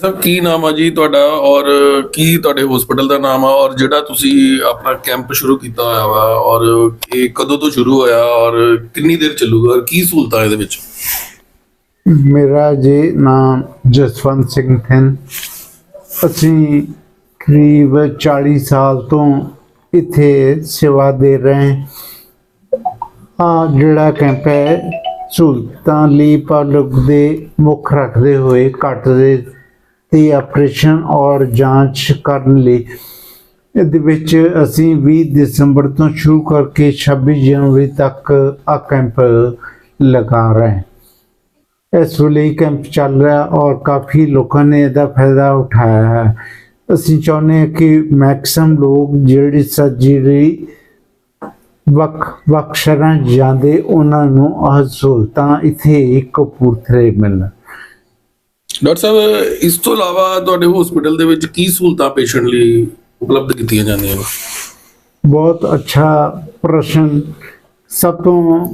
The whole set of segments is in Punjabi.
ਸਭ ਕੀ ਨਾਮ ਆ ਜੀ ਤੁਹਾਡਾ ਔਰ ਕੀ ਤੁਹਾਡੇ ਹਸਪੀਟਲ ਦਾ ਨਾਮ ਆ? ਔਰ ਜਿਹੜਾ ਤੁਸੀਂ ਆਪਣਾ ਕੈਂਪ ਸ਼ੁਰੂ ਕੀਤਾ ਹੋਇਆ ਵਾ, ਔਰ ਇਹ ਕਦੋਂ ਤੋਂ ਸ਼ੁਰੂ ਹੋਇਆ, ਔਰ ਕਿੰਨੀ ਦੇਰ ਚੱਲੂਗਾ, ਔਰ ਕੀ ਸਹੂਲਤਾਂ ਇਹਦੇ ਵਿੱਚ? ਮੇਰਾ ਜੀ ਨਾਮ ਜਸਵੰਤ ਸਿੰਘ ਥਿੰਨ। ਅਸੀਂ ਕਰੀਬ 40 ਸਾਲ ਤੋਂ ਇੱਥੇ ਸੇਵਾ ਦੇ ਰਹੇ ਆ ਜਿਹੜਾ ਕੈਂਪ ਹੈ, ਸਹੂਲਤਾਂ ਲਈ ਪਾਲਕ ਦੇ ਮੁੱਖ ਰੱਖਦੇ ਹੋਏ ਘੱਟ ਦੇ ਤੇ ਆਪਰੇਸ਼ਨ ਔਰ ਜਾਂਚ ਕਰਨ ਲਈ। ਇਹਦੇ ਵਿੱਚ ਅਸੀਂ 20 ਦਸੰਬਰ ਤੋਂ ਸ਼ੁਰੂ ਕਰਕੇ 26 ਜਨਵਰੀ ਤੱਕ ਆ ਕੈਂਪ ਲਗਾ ਰਹੇ ਹਾਂ। ਇਸ ਵੇਲੇ ਕੈਂਪ ਚੱਲ ਰਿਹਾ ਔਰ ਕਾਫੀ ਲੋਕਾਂ ਨੇ ਇਹਦਾ ਫਾਇਦਾ ਉਠਾਇਆ ਹੈ। ਅਸੀਂ ਚਾਹੁੰਦੇ ਹਾਂ ਕਿ ਮੈਕਸਿਮਮ ਲੋਕ ਜਿਹੜੀ ਸਰਜਰੀ ਵਕ ਵਕ ਸ਼ਰਨ ਜਾਂਦੇ, ਉਹਨਾਂ ਨੂੰ ਆਹ ਸਹੂਲਤਾਂ ਇੱਥੇ ਹੀ ਕਪੂਰਥਲੇ ਮਿਲਣ। ਡਾਕਟਰ ਸਾਹਿਬ, ਇਸ ਤੋਂ ਇਲਾਵਾ ਤੁਹਾਡੇ ਹਸਪੀਟਲ ਦੇ ਵਿੱਚ ਕੀ ਸਹੂਲਤਾਂ ਪੇਸ਼ੈਂਟ ਲਈ ਉਪਲਬਧ ਕੀਤੀਆਂ ਜਾਂਦੀਆਂ ਨੇ? ਬਹੁਤ ਅੱਛਾ ਪ੍ਰਸ਼ਨ। ਸਭ ਤੋਂ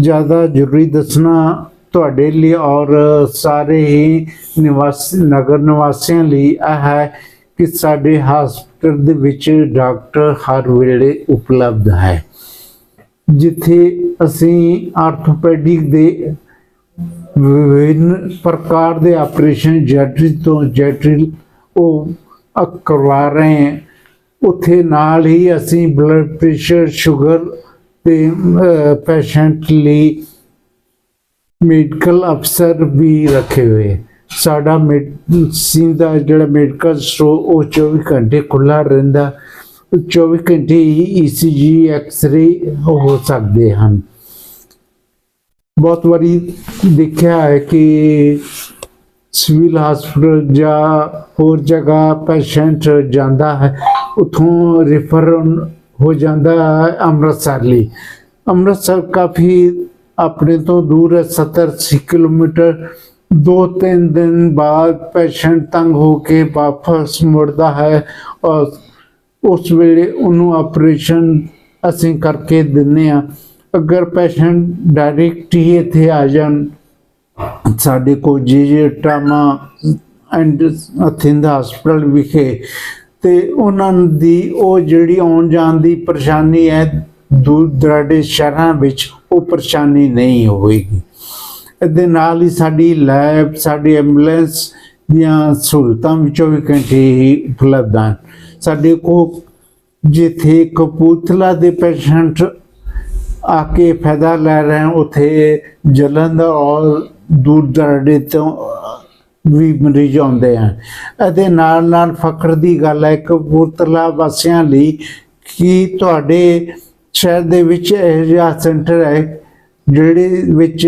ਜ਼ਿਆਦਾ ਜ਼ਰੂਰੀ ਦੱਸਣਾ ਤੁਹਾਡੇ ਲਈ ਔਰ ਸਾਰੇ ਹੀ ਨਿਵਾਸੀ, ਨਗਰ ਨਿਵਾਸੀਆਂ ਲਈ ਇਹ ਹੈ ਕਿ ਸਾਡੇ ਹਸਪਤਾਲ ਦੇ ਵਿੱਚ ਡਾਕਟਰ ਹਰ ਵੇਲੇ ਉਪਲਬਧ ਹੈ। ਜਿੱਥੇ ਅਸੀਂ ਆਰਥੋਪੈਡਿਕ ਦੇ ਵਿਭਿੰਨ ਪ੍ਰਕਾਰ ਦੇ ਆਪਰੇਸ਼ਨ ਜੈਟਰੀ ਤੋਂ ਜੈਟਰੀ ਉਹ ਕਰਵਾ ਰਹੇ ਹਾਂ। ਉੱਥੇ ਨਾਲ ਹੀ ਅਸੀਂ ਬਲੱਡ ਪ੍ਰੈਸ਼ਰ ਸ਼ੂਗਰ ਤੇ ਪੇਸ਼ੈਂਟ ਲਈ ਮੈਡੀਕਲ ਅਫਸਰ ਵੀ ਰੱਖੇ ਹੋਏ ਸਾਡਾ ਮੈਡੀਸਿਨ ਦਾ ਜਿਹੜਾ ਮੈਡੀਕਲ ਸਟੋਰ ਉਹ 24 ਘੰਟੇ ਖੁੱਲਾ ਰਹਿੰਦਾ। 24 ਘੰਟੇ ਹੀ ਈਸੀਜੀ ਐਕਸ-ਰੇ ਹੋ ਸਕਦੇ ਹਨ। ਬਹੁਤ ਵਾਰੀ ਦੇਖਿਆ ਹੈ ਕਿ ਸਿਵਲ ਹਸਪੀਟਲ ਜਾਂ ਹੋਰ ਜਗ੍ਹਾ ਪੇਸ਼ੈਂਟ ਜਾਂਦਾ ਹੈ, ਉਥੋਂ ਰਿਫਰ ਹੋ ਜਾਂਦਾ ਹੈ ਅੰਮ੍ਰਿਤਸਰ ਲਈ। ਅੰਮ੍ਰਿਤਸਰ ਕਾਫੀ ਆਪਣੇ ਤੋਂ ਦੂਰ ਹੈ 70 ਕਿਲੋਮੀਟਰ। ਦੋ ਤਿੰਨ ਦਿਨ ਬਾਅਦ ਪੇਸ਼ੈਂਟ ਤੰਗ ਹੋ ਕੇ ਵਾਪਸ ਮੁੜਦਾ ਹੈ ਔਰ ਉਸ ਵੇਲੇ ਉਹਨੂੰ ਆਪਰੇਸ਼ਨ ਅਸੀਂ ਕਰਕੇ ਦਿੰਨੇ ਆ ਅਗਰ ਪੇਸ਼ੈਂਟ ਡਾਇਰੈਕਟ ਹੀ ਇੱਥੇ ਆ ਜਾਣ, ਸਾਡੇ ਕੋਲ ਜੀ ਜੀ ਟਰਾਮਾ ਐਂਡ ਅਥਿੰਦ ਹਸਪੀਟਲ ਵਿਖੇ, ਤੇ ਉਹਨਾਂ ਦੀ ਉਹ ਜਿਹੜੀ ਆਉਣ ਜਾਣ ਦੀ ਪਰੇਸ਼ਾਨੀ ਹੈ, ਦੂਰ ਦਰਾਡੇ ਸ਼ਹਿਰਾਂ ਵਿੱਚ ਉਹ ਪਰੇਸ਼ਾਨੀ ਨਹੀਂ ਹੋਵੇਗੀ। ਇਹਦੇ ਨਾਲ ਹੀ ਸਾਡੀ ਲੈਬ ਸਾਡੀ ਐਂਬੂਲੈਂਸ ਦੀਆਂ ਸਹੂਲਤਾਂ ਵਿੱਚੋਂ ਵੀ ਘੰਟੇ ਹੀ ਉਪਲਬਧ ਹਨ। ਸਾਡੇ ਕੋਲ ਜਿੱਥੇ ਕਪੂਰਥਲਾ ਦੇ ਪੇਸ਼ੈਂਟ ਆ ਕੇ ਫਾਇਦਾ ਲੈ ਰਹੇ ਹਨ ਉਥੇ ਜਲੰਧਰ ਦੂਰ ਦਰਾਡੇ ਤੋਂ ਵੀ ਮਰੀਜ਼ ਆਉਂਦੇ ਹਨ ਅਤੇ ਨਾਲ ਨਾਲ ਫਖਰ ਦੀ ਗੱਲ ਹੈ, ਕਪੂਰਥਲਾ ਵਾਸੀਆਂ ਲਈ ਕਿ ਤੁਹਾਡੇ ਸ਼ਹਿਰ ਦੇ ਵਿੱਚ ਇਹ ਜਿਹਾ ਸੈਂਟਰ ਹੈ, ਜਿਹੜੇ ਵਿੱਚ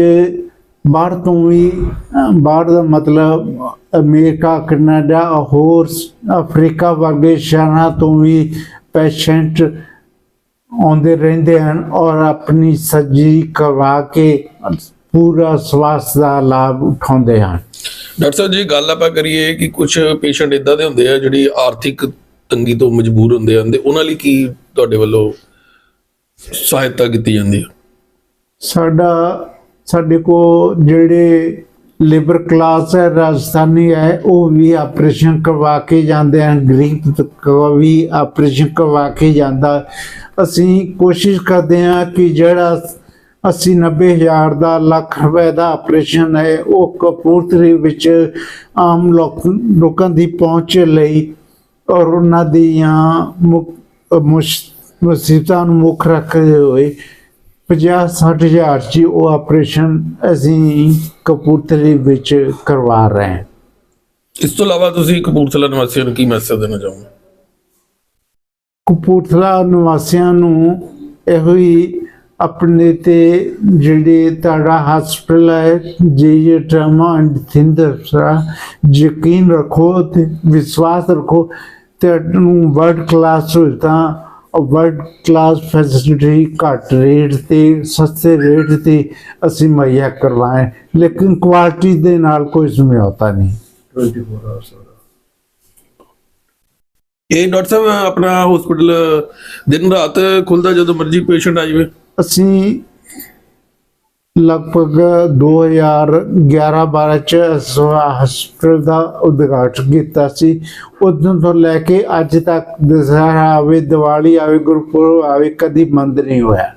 ਬਾਹਰ ਤੋਂ ਵੀ ਬਾਹਰ ਦਾ ਮਤਲਬ ਅਮਰੀਕਾ, ਕੈਨੇਡਾ, ਹੋਰ ਅਫਰੀਕਾ ਵਰਗੇ ਸ਼ਹਿਰਾਂ ਤੋਂ ਵੀ ਪੇਸ਼ੈਂਟ ਆਉਂਦੇ ਰਹਿੰਦੇ ਹਨ ਔਰ ਆਪਣੀ ਸਰਜਰੀ ਕਰਵਾ ਕੇ ਪੂਰਾ ਸਵਾਸਥ ਦਾ ਲਾਭ ਉਠਾਉਂਦੇ ਹਨ। ਡਾਕਟਰ ਸਾਹਿਬ ਜੀ ਗੱਲ ਆਪਾਂ ਕਰੀਏ ਕਿ ਕੁਝ ਪੇਸ਼ੈਂਟ ਇਦਾਂ ਦੇ ਹੁੰਦੇ ਆ ਜਿਹੜੀ ਆਰਥਿਕ ਤੰਗੀ ਤੋਂ ਮਜਬੂਰ ਹੁੰਦੇ ਹਨ ਤੇ ਉਹਨਾਂ ਲਈ ਕੀ ਤੁਹਾਡੇ ਵੱਲੋਂ ਸਹਾਇਤਾ ਕੀਤੀ ਜਾਂਦੀ ਹੈ? ਸਾਡਾ ਸਾਡੇ ਕੋ ਜਿਹੜੇ ਲੇਬਰ ਕਲਾਸ ਹੈ, ਰਾਜਸਥਾਨੀ ਹੈ, ਉਹ ਵੀ ਆਪਰੇਸ਼ਨ ਕਰਵਾ ਕੇ ਜਾਂਦੇ ਹਨ ਗਰੀਬ ਵੀ ਆਪਰੇਸ਼ਨ ਕਰਵਾ ਕੇ ਜਾਂਦਾ। ਅਸੀਂ ਕੋਸ਼ਿਸ਼ ਕਰਦੇ ਹਾਂ ਕਿ ਜਿਹੜਾ 80 90 ਹਜ਼ਾਰ ਦਾ ਲੱਖ ਰੁਪਏ ਦਾ ਆਪਰੇਸ਼ਨ ਹੈ, ਉਹ ਕਪੂਰਥਲੇ ਵਿੱਚ ਆਮ ਲੋਕਾਂ ਦੀ ਪਹੁੰਚ ਲਈ ਔਰ ਉਹਨਾਂ ਦੀਆਂ ਮੁਸ਼- ਮੁਸੀਬਤਾਂ ਨੂੰ ਮੁੱਖ ਰੱਖਦੇ ਹੋਏ 50 60 ਹਜ਼ਾਰ ਚ ਉਹ ਆਪਰੇਸ਼ਨ ਅਸੀਂ ਕਪੂਰਥਲੇ ਵਿੱਚ ਕਰਵਾ ਰਹੇ ਹਾਂ। ਇਸ ਤੋਂ ਇਲਾਵਾ ਤੁਸੀਂ ਕਪੂਰਥਲਾ ਨਿਵਾਸੀਆਂ ਨੂੰ ਕੀ ਮੈਸੇਜ ਦੇਣਾ ਚਾਹੋਗੇ? ਕਪੂਰਥਲਾ ਨਿਵਾਸੀਆਂ ਨੂੰ ਇਹੋ ਹੀ ਆਪਣੇ ਤੇ ਜਿਹੜੇ ਤੁਹਾਡਾ ਹਸਪਤਾਲ ਹੈ ਜੇ ਜੇ ਟਰਾਮਾ ਐਂਡ ਥਿੰਦਰਸਾ ਯਕੀਨ ਰੱਖੋ ਤੇ ਵਿਸ਼ਵਾਸ ਰੱਖੋ ਤੇ ਨੂੰ ਵਰਲਡ ਕਲਾਸ ਔਰ ਵਰਲਡ ਕਲਾਸ ਫੈਸਿਲਿਟੀ ਘੱਟ ਰੇਟ ਤੇ ਸਸਤੇ ਰੇਟ ਤੇ ਅਸੀਂ ਮੁਹੱਈਆ ਕਰਵਾਏ ਲੇਕਿਨ ਕੁਆਲਿਟੀ ਦੇ ਨਾਲ ਕੋਈ ਸਮਝੌਤਾ ਨਹੀਂ। ਇਹ ਡਾਕਟਰ ਸਾਹਿਬ ਆਪਣਾ ਹਸਪੀਟਲ ਦਿਨ ਰਾਤ ਖੁੱਲਦਾ ਜਦੋਂ ਮਰਜ਼ੀ ਪੇਸ਼ੈਂਟ ਆ ਜਾਵੇ? ਅਸੀਂ ਲਗਭਗ 2011-12 ਚ ਇਸ ਹਸਪਤਾਲ ਦਾ ਉਦਘਾਟਨ ਕੀਤਾ ਸੀ। ਉਦੋਂ ਤੋਂ ਲੈ ਕੇ ਅੱਜ ਤੱਕ ਦੁਸਹਿਰਾ ਆਵੇ, ਦੀਵਾਲੀ ਆਵੇ, ਗੁਰਪੁਰਬ ਆਵੇ, ਕਦੀ ਬੰਦ ਨਹੀਂ ਹੋਇਆ।